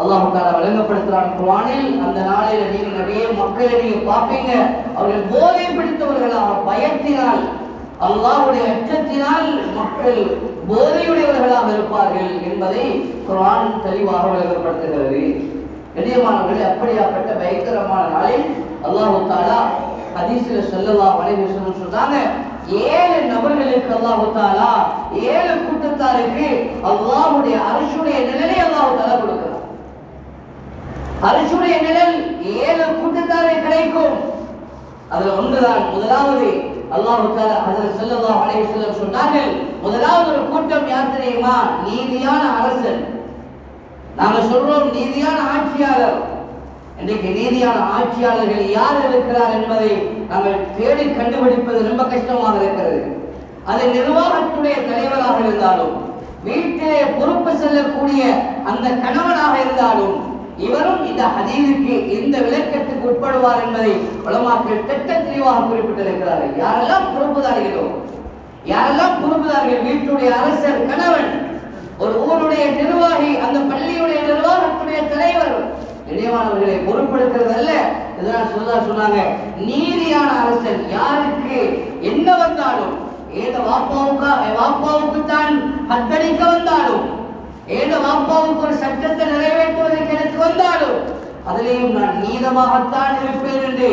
அல்லாஹ் தாலா குரானில் அந்த நாளில் நீங்க நிறைய மக்களை நீங்க பார்ப்பீங்க. அவர்கள் போதை பிடித்தவர்களாக பயத்தினால் அல்லாஹ்வுடைய அச்சத்தினால் மக்கள் போதையுடையவர்களாக இருப்பார்கள் என்பதை குரான் தெளிவாக விளங்கப்படுத்துகிறது. கண்ணியமானவர்களே அப்படியாப்பட்ட பயங்கரமான நாளில் அல்லாஹ் தாலா ஹதீஸ்ல ஸல்லல்லாஹு வளைவு சொன்னாங்க ஏழு நபர்களுக்கு அல்லாஹு தாலா ஏழு கூட்டத்தாருக்கு அல்லாஹுடைய அரிசுடைய நிலையை அல்லாஹு தாலா கொடுக்கிறார் அரிசுடைய நிழல் ஏழு கூட்டத்தாரே கிடைக்கும் அதுல ஒன்றுதான் முதலாவது அல்லாஹ் தாலா ஹஜரத் ஸல்லல்லாஹு அலைஹி சொன்னார்கள் முதலாவது ஒரு கூட்டம் யார் தெரியுமா? நீதியான அரசன். நாங்க சொல்றோம் நீதியான ஆட்சியாளர். இன்றைக்கு நீதியான ஆட்சியாளர்கள் யார் இருக்கிறார் என்பதை நாங்கள் தேடி கண்டுபிடிப்பது ரொம்ப கஷ்டமாக இருக்கிறது. அது நிர்வாகத்துடைய தலைவராக இருந்தாலும் வீட்டிலே பொறுப்பு செல்லக்கூடிய அந்த கணவனாக இருந்தாலும் இவரும் இந்த ஹதீதுக்கு இந்த விளக்கத்துக்கு உட்படுவார் என்பதை உலமாக்கள் திட்ட தெளிவாக குறிப்பிட்டிருக்கிறார்கள். யாரெல்லாம் பொறுப்புதாரிகளோ யாரெல்லாம் பொறுப்புதாரிகள் வீட்டுடைய அரசர் கணவன் ஒரு ஊருடைய நிர்வாகி அந்த பள்ளியுடைய நிர்வாகத்துடைய தலைவர் இணையமானவர்களை பொறுப்பெடுக்கிறது அல்ல இதனால் சொல்லா சொன்னாங்க நீதியான அரசன் யாருக்கு என்ன வந்தாலும் ஏத வாப்பாவுக்கா வாப்பாவுக்கு தான் ஹத்தடிக்க வந்தாலும் ஏத வாப்பாவுக்கு ஒரு சட்டத்தை நிறைவேற்றுவதற்கு எனக்கு வந்தாலும் அதிலேயும் நான் நீதமாகத்தான் இருப்பேன் என்று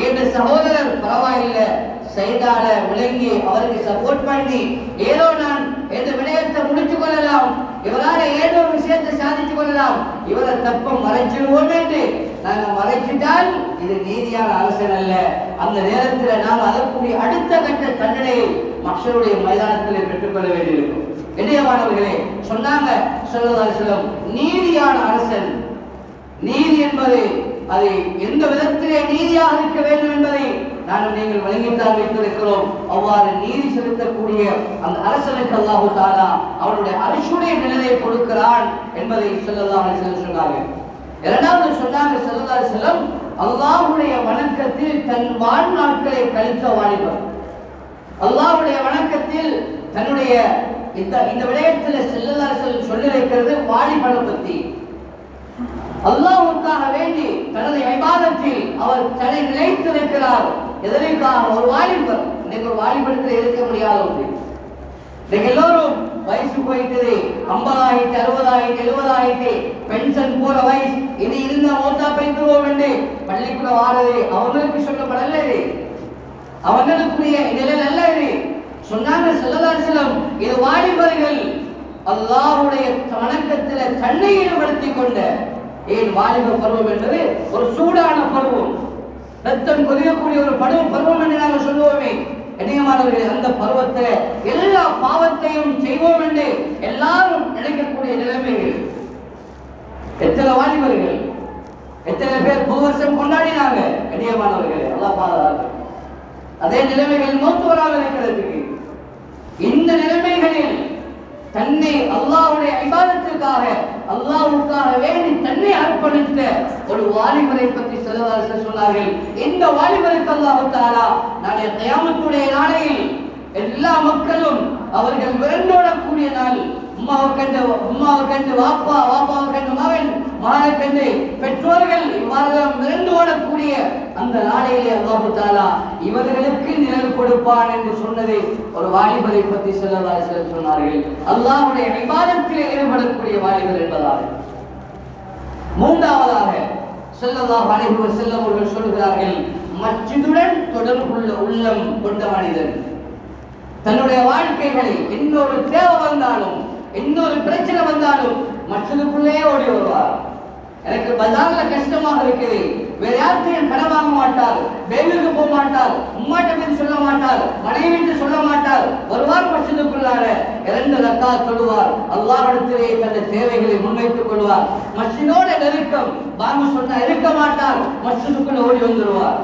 ஏழு சகோதரர் பரவாயில்லை செய்தால விளங்கி அவருக்கு சப்போர்ட் பண்ணி ஏதோ நான் எந்த விடயத்தை முடிச்சு கொள்ளலாம். இவரால் ஏழு விஷயத்தை சாதித்துக் கொள்ளலாம். இவரை தப்ப மறைச்சிடுவோம் என்று. நாங்கள் மறைச்சிட்டால் இது நீதியான அரசன் அல்ல. அந்த நேரத்தில் நாம் அதற்குரிய அடுத்த கட்ட தண்டனையை மக்களுடைய மைதானத்தில் பெற்றுக்கொள்ள வேண்டியிருக்கும். இணையமானவர்களே சொன்னாங்க சொல்லதாக நீதியான அரசன். நீதி என்பது அது எந்த விதத்திலே நீதியாக இருக்க வேண்டும் என்பதை நாங்கள் நீங்கள் வழங்கித்தான் வைத்திருக்கிறோம். அவ்வாறு நீதி செலுத்தக்கூடிய அந்த அரசனுக்கு அல்லாஹு தாலா அவனுடைய அரசுடைய நிலையை கொடுக்கிறான் என்பதை சொல்லலாம் சொன்னாங்க இரண்டாவது சொன்னாங்க செல்லல்லா செல்லம் அல்லாஹுடைய வணக்கத்தில் தன் வாழ்நாட்களை கழித்த வாலிபர். அல்லாஹுடைய வணக்கத்தில் தன்னுடைய இந்த இந்த விடயத்தில் செல்லல்லா செல்லம் சொல்லி வைக்கிறது வாலிபனை பத்தி. அல்லாஹுக்காக வேண்டி தனது ஐபாதத்தில் அவர் தலை நிலைத்து வைக்கிறார் எதற்காக ஒரு வாலிபர். இன்னைக்கு ஒரு வாலிபத்தில் இருக்க முடியாத ஒன்று இன்னைக்கு எல்லோரும் வயசு போயிட்டது ஐம்பதாயிட்டு அறுபதாயிட்டு எழுபதாயிட்டு பென்ஷன் போற வயசு. இது இருந்தா மோட்டா பைத்துவோம் என்று பள்ளிக்குள்ள வாரது அவங்களுக்கு சொல்லப்படல இது. அவங்களுக்குரிய நிலை நல்ல இது. சொன்னாங்க செல்லதாசலம் இது வாலிபர்கள் அல்லாவுடைய வணக்கத்தில் தன்னை ஈடுபடுத்திக் கொண்ட ஏன் வாலிப பருவம் என்பது ஒரு சூடான பருவம். ரத்தம் கொதிக்கக்கூடிய ஒரு பருவம் பருவம் என்று நாங்கள் சொல்லுவோமே. கண்ணியமானவர்களே அந்த பருவத்தில் எல்லா பாவத்தையும் செய்வோம் என்று எல்லாரும் நினைக்கக்கூடிய நிலைமைகள் எத்தனை வாலிபர்கள் எத்தனை பேர் புது வருஷம் கொண்டாடினாங்க கண்ணியமானவர்களே அல்லாஹ் பாதுகாப்பு அதே நிலைமைகள் நோக்குவராக வராமல் இருக்கிறதுக்கு. இந்த நிலைமைகளில் தன்னை அல்லாவுடைய இபாதத்திற்காக அல்லாவுக்காக வேண்டி தன்னை அர்ப்பணித்த ஒரு வாலிபரை பற்றி செல்வார்கள் சொன்னார்கள். இந்த வாலிபருக்கு அல்லாஹ் நாளைய தயாமத்துடைய நாளையில் எல்லா மக்களும் அவர்கள் விரண்டோடக்கூடிய நாள் உம்மாவை கண்டு உம்மாவை கண்டு வாப்பா வாப்பாவை கண்டு மகன் மகனை கண்டு பெற்றோர்கள் இவ்வாறு வரக்கூடிய அந்த நாளையிலே அல்லாஹு தாலா இவர்களுக்கு நிழல் கொடுப்பான் என்று சொன்னதை ஒரு வாலிபரை பற்றி செல்லதாக சொன்னார்கள். அல்லாஹுடைய விவாதத்தில் ஈடுபடக்கூடிய வாலிபர் என்பதாக மூன்றாவதாக செல்லல்லாஹு அலைஹி செல்லவர்கள் அவர்கள் சொல்கிறார்கள் மச்சிதுடன் தொடர்புள்ள உள்ளம் கொண்ட மனிதன். தன்னுடைய வாழ்க்கைகளில் இன்னொரு தேவை வந்தாலும் இன்னொரு பிரச்சனை வந்தாலும் மற்றதுக்குள்ளே ஓடி வருவார். எனக்கு பஜார்ல கஷ்டமாக இருக்குது. வேற யார்கிட்டையும் கடன் வாங்க மாட்டார். பேங்குக்கு போக மாட்டார். உம்மாட்ட சொல்ல மாட்டார். மனைவிட்டு சொல்ல மாட்டார். வருவார் மசிதுக்குள்ளார இரண்டு ரக்கா தொழுவார். அல்லாஹ்விடத்திலே தன்னுடைய தேவைகளை முன்வைத்துக் கொள்வார். மசிதோட நெருக்கம். பாங்கு சொன்னா இருக்க மாட்டார். மசிதுக்குள்ள ஓடி வந்துருவார்.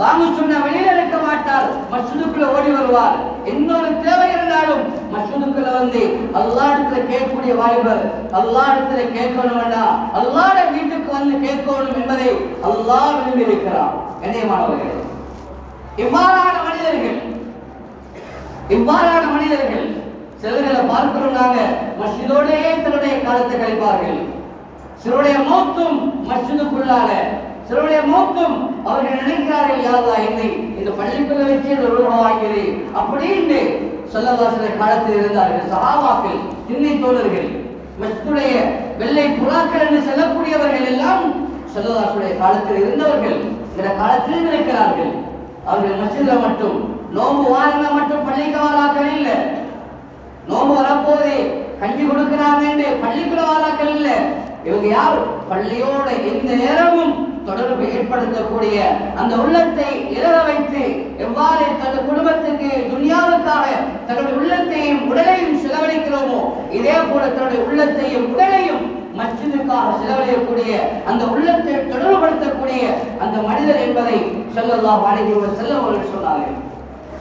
பாங்கு சொன்ன வெளியில இருக்க மாட்டார். மசூதுக்குள்ள ஓடி வருவார். இன்னொரு தேவை இருந்தாலும் மசூதுக்குள்ள வந்து அல்லாஹ்விடத்துல கேட்கக்கூடிய வாலிபர் அல்லாஹ்விடத்துல கேட்கணும் வேண்டாம் அல்லாட வீட்டுக்கு வந்து கேட்கணும் என்பதை அல்லா விரும்பி இருக்கிறார் கண்ணியமானவர்களே இவ்வாறான மனிதர்கள் இவ்வாறான மனிதர்கள் சிலர்களை பார்க்கிறோம் நாங்க. மஸ்ஜிதோடே தன்னுடைய காலத்தை கழிப்பார்கள். சிலருடைய மௌத்தும் மஸ்ஜிதுக்குள்ளால சிலருடைய நோக்கம் அவர்கள் நினைக்கிறார்கள் யாரா என்னை இந்த பள்ளிப்பில் வச்சு ஆகிறேன் அப்படின்னு சொல்லவாசல காலத்தில் இருந்தார்கள். சஹாபாக்கள் திண்ணை தோழர்கள் மஸ்ஜிதுடைய வெள்ளை புறாக்கள் என்று சொல்லக்கூடியவர்கள் எல்லாம் சொல்லதாசுடைய காலத்தில் இருந்தவர்கள். இந்த காலத்தில் இருக்கிறார்கள். அவர்கள் மசித மட்டும் நோம்பு வாரங்க மட்டும் பள்ளிக்கு இல்லை. நோம்பு வரப்போதே கஞ்சி கொடுக்கிறாங்க என்று பள்ளிக்குள்ள வாராக்கள் இல்லை. இவங்க யார்? பள்ளியோட எந்த நேரமும் தொடர்பு ஏற்படுத்தக்கூடிய அந்த உள்ளத்தை இழக வைத்து எவ்வாறு தனது குடும்பத்துக்கு துன்யாவுக்காக தன்னுடைய உள்ளத்தையும் உடலையும் செலவழிக்கிறோமோ இதே போல தன்னுடைய உள்ளத்தையும் உடலையும் மஸ்ஜிதுக்காக செலவழியக்கூடிய அந்த உள்ளத்தை தொடர்புபடுத்தக்கூடிய அந்த மனிதர் என்பதை சொல்லலாம் அழகிய வஸல்லம் அவர்கள் சொன்னார்கள்.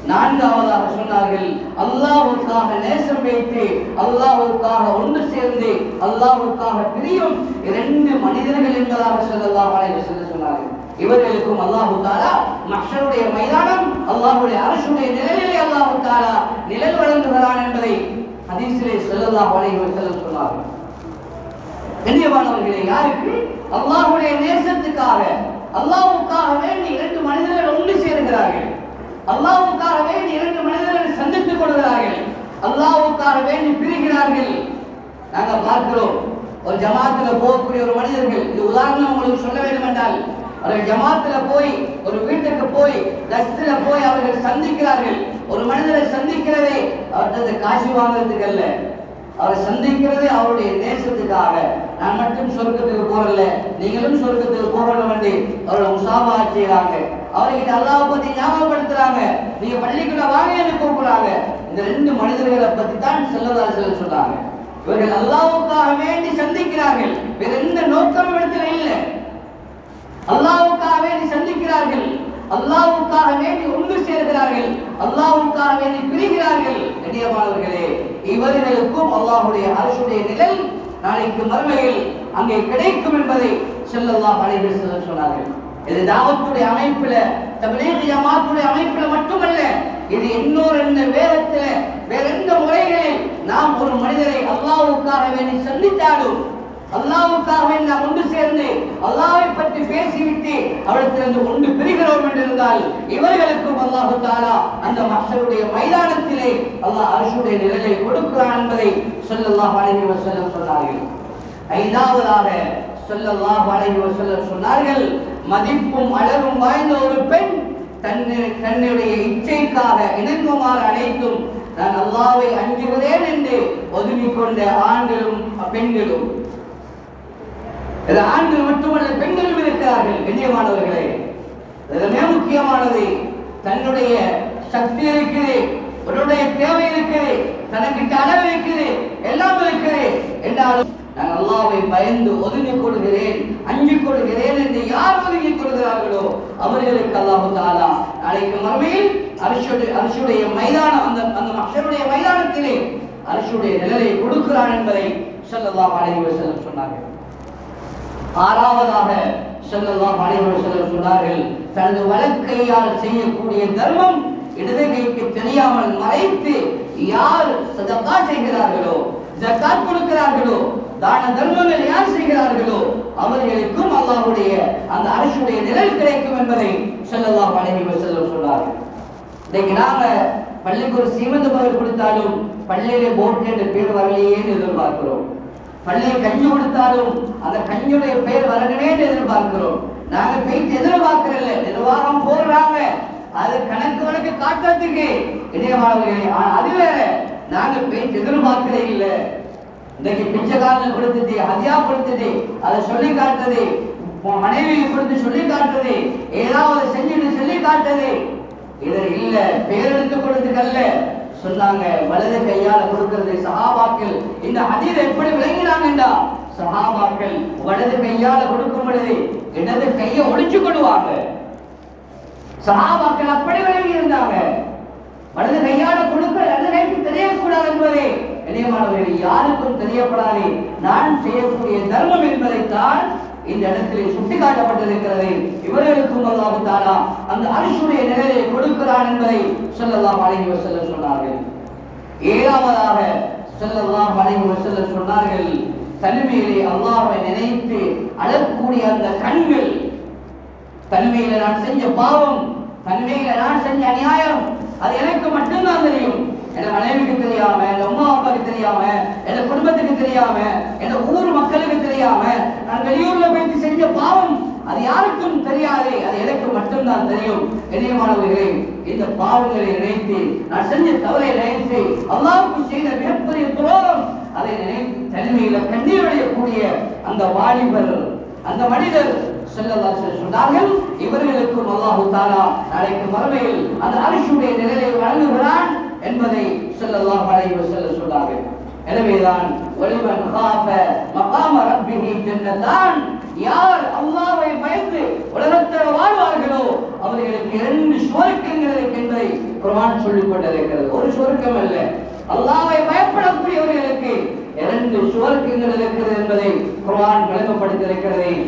நான்காவதாக சொன்னார்கள். அல்லாவுக்காக நேசம் வைத்து அல்லாவுக்காக ஒன்று சேர்ந்து அல்லாவுக்காக பிரியும் இரண்டு மனிதர்கள் என்பதாக சொல்லலாம் அலைஹி சொல்ல சொன்னார்கள். இவர்களுக்கும் அல்லாஹு தாலா மக்களுடைய மைதானம் அல்லாஹுடைய அரசுடைய நிழலிலே அல்லாஹு தாலா நிழல் வழங்குகிறான் என்பதை ஹதீஸிலே செல்லல்லா அலைஹி செல்ல சொன்னார்கள். கண்ணியமானவர்களே யாருக்கு? அல்லாஹுடைய நேசத்துக்காக அல்லாஹ்வுக்காக வேண்டி இரண்டு மனிதர்கள் ஒன்று சேர்கிறார்கள். அல்லாவுக்காக வேண்டி இரண்டு மனிதர்கள் சந்தித்துக் கொள்கிறார்கள். அல்லாவுக்காக வேண்டி பிரிகிறார்கள். நாங்கள் பார்க்கிறோம் ஒரு ஜமாத்துல போகக்கூடிய ஒரு மனிதர்கள் இது உதாரணம் உங்களுக்கு சொல்ல வேண்டும் என்றால் அவர்கள் ஜமாத்துல போய் ஒரு வீட்டுக்கு போய் தஸ்தில போய் அவர்கள் சந்திக்கிறார்கள். ஒரு மனிதரை சந்திக்கிறதே அவர்கிட்ட காசு வாங்குறதுக்கு அல்ல. அவரை சந்திக்கிறதே அவருடைய நேசத்துக்காக நான் மட்டும் சொர்க்கத்துக்கு போறல நீங்களும் சொர்க்கத்துக்கு போகணும் என்று அவர்கள் உசாபா செய்யறாங்க அவர்கிட்ட அல்லாஹ் பத்தி ஞாபகப்படுத்துறாங்க. நீங்க பள்ளிக்குள்ள வாங்க என்று கூப்பிடுறாங்க. இந்த ரெண்டு மனிதர்களை பத்தி தான் செல்லதால் சொல்ல சொன்னாங்க. இவர்கள் அல்லாவுக்காக வேண்டி சந்திக்கிறார்கள். வேற எந்த நோக்கமும் இடத்துல இல்லை. அல்லாவுக்காக வேண்டி சந்திக்கிறார்கள். அல்லாவுக்காக வேண்டி ஒன்று சேர்கிறார்கள். அல்லாவுக்காக வேண்டி பிரிகிறார்கள். கண்ணியமானவர்களே இவர்களுக்கும் அல்லாஹுடைய அரசுடைய நிழல் நாளைக்கு மறுமையில் அங்கே கிடைக்கும் என்பதை செல்லல்லா அலைஹி சொல்ல சொன்னார்கள். இது தாவத்துடைய அமைப்புல தமிழக ஜமாத்துடைய அமைப்புல மட்டுமல்ல இது இன்னொரு என்ன வேதத்துல வேற எந்த முறைகளில் நாம் ஒரு மனிதரை அல்லாவுக்காக வேண்டி சந்தித்தாலும் அல்லாவுக்காக வேண்டி நாம் ஒன்று சேர்ந்து அல்லாவை பற்றி பேசிவிட்டு அவரிடத்திலிருந்து ஒன்று பிரிகிறோம் என்று இருந்தால் இவர்களுக்கும் அல்லாஹு தாலா அந்த மக்களுடைய மைதானத்திலே அல்லாஹ் அரசுடைய நிழலை கொடுக்கிறான் என்பதை சொல்லல்லாஹ் அழகி வசல்லம் சொன்னார்கள். ஐந்தாவதாக சொல்லல்லாஹ் அழகி வசல்லம் சொன்னார்கள் மதிப்பும் அழகும் வாய்ந்த ஒரு பெண் தன்னுடைய இச்சைக்காக இணங்குமாறு அனைத்தும் நான் அல்லாவை அஞ்சுகிறேன் என்று ஒதுங்கிக்கொண்ட ஆண்களும் பெண்களும். ஆண்கள் மட்டுமல்ல பெண்களும் இருக்கிறார்கள் கண்ணியமானவர்களே. இதுல மிக முக்கியமானது. தன்னுடைய சக்தி இருக்குது உன்னுடைய தேவை இருக்குது தனக்கு அளவு இருக்குது எல்லாம் இருக்குது என்றாலும் நான் அல்லாவை பயந்து ஒதுங்கிக் கொள்கிறேன் அஞ்சிக் கொள்கிறேன் என்று யார் ஒதுங்கிக் கொள்கிறார்களோ அவர்களுக்கு அல்லாஹு தாலா நாளைக்கு மறுமையில் அரசுடைய அரசுடைய மைதானம் அந்த அந்த மக்களுடைய மைதானத்திலே அரசுடைய நிழலை கொடுக்கிறான் என்பதை ஸல்லல்லாஹு அலைஹி வஸல்லம் சொன்னார்கள். ஆறாவதாக ஸல்லல்லாஹு அலைஹி வஸல்லம் சொன்னார்கள் தனது வழக்கையால் செய்யக்கூடிய தர்மம் இடது கைக்கு தெரியாமல் மறைத்து யார் சதகா செய்கிறார்களோ ஜக்காத் கொடுக்கிறார்களோ தான தர்மங்கள் யார் செய்கிறார்களோ அவர்களுக்கும் அல்லாஹுடைய அந்த அரசுடைய நிழல் கிடைக்கும் என்பதை செல்லல்லா பழனி வஸல்லம் சொன்னார்கள். இன்னைக்கு நாங்க பள்ளிக்கு ஒரு சீமந்த பகல் கொடுத்தாலும் பள்ளியிலே போட்டு என்ற பேர் வரலையேன்னு எதிர்பார்க்கிறோம். பள்ளியை கஞ்சி கொடுத்தாலும் அந்த கஞ்சியுடைய பேர் வரணுமே எதிர்பார்க்கிறோம். நாங்க போயிட்டு எதிர்பார்க்கறதில்ல. நிர்வாகம் போடுறாங்க. அது கணக்கு வழக்கு காட்டுறதுக்கு இணையமானவர்களே ஆனால் அது வேற. நாங்க போயிட்டு எதிர்பார்க்கிறே இல்லை இன்னைக்கு பிச்சைக்காரன் கொடுத்துட்டு அதியா கொடுத்துட்டு அதை சொல்லி காட்டுறது மனைவியை கொடுத்து சொல்லி காட்டுறது ஏதாவது செஞ்சுட்டு சொல்லி காட்டுறது. இது இல்ல பேரெடுத்து கொடுத்துக்கல்ல சொன்னாங்க வலது கையால கொடுக்கிறது சஹாபாக்கள் இந்த ஹதீஸ் எப்படி விளங்கினாங்கடா சஹாபாக்கள் வலது கையால கொடுக்கும் பொழுது இடது கையை ஒடிச்சு கொள்வாங்க. சஹாபாக்கள் அப்படி விளங்கி இருந்தாங்க வலது கையால கொடுக்க இடது கைக்கு தெரியக்கூடாது என்பதே பிரியமானவர்களே யாருக்கும் தெரியப்படாதே. நான் செய்யக்கூடிய தர்மம் என்பதைத்தான் இந்த இடத்திலே சுட்டிக்காட்டப்பட்டிருக்கிறது. இவர்களுக்கும் அல்லாஹ் தாலா அந்த அரசுடைய நிலையை கொடுக்கிறான் என்பதை சொல்லலாம் அழகி வஸல்லம் சொன்னார்கள். ஏழாவதாக சொல்லலாம் அழகி வஸல்லம் சொன்னார்கள் தனிமையிலே அல்லாவை நினைத்து அழக்கூடிய அந்த கண்கள் தனிமையில நான் செஞ்ச பாவம் தனிமையில நான் செஞ்ச அநியாயம் அது எனக்கு மட்டும்தான் தெரியும். என் மனைவிக்கு தெரியாம என் அம்மா அப்பாவுக்கு தெரியாம என் குடும்பத்துக்கு தெரியாம என் ஊர் மக்களுக்கு தெரியாம நான் வெளியூர்ல போய் செஞ்ச பாவம் அது யாருக்கும் தெரியாது அது எனக்கு மட்டும்தான் தெரியும். கண்ணியமானவர்களே இந்த பாவங்களை நினைத்து நான் செஞ்ச தவறை நினைத்து அல்லாவுக்கு செய்த மிகப்பெரிய துரோகம் அதை நினைத்து தனிமையில கண்ணீர் அடையக்கூடிய அந்த வாலிபர் அந்த மனிதர் சொன்னார்கள் இவர்களுக்கும் அல்லாஹு தாரா நாளைக்கு மறுமையில் அந்த அரிசுடைய நிலையை வழங்குகிறான் என்பதை ஸல்லல்லாஹு வளைவு செல்ல சொன்னார்கள். எனவேதான் ஒலிவன் காஃப மகாம ரப்பிஹி ஜன்னதான் யார் அல்லாவை பயந்து உலகத்தில் வாழ்வார்களோ அவர்களுக்கு இரண்டு சுவர்க்கங்கள் இருக்கின்றதை குரான் சொல்லிக் கொண்டிருக்கிறது. ஒரு சுவர்க்கம் அல்ல. அல்லாவை பயப்படக்கூடியவர்களுக்கு இரண்டு சுவர்க்கங்கள் இருக்கிறது என்பதை குர்ஆன் விளங்கப்படுத்தியிருக்கிறது.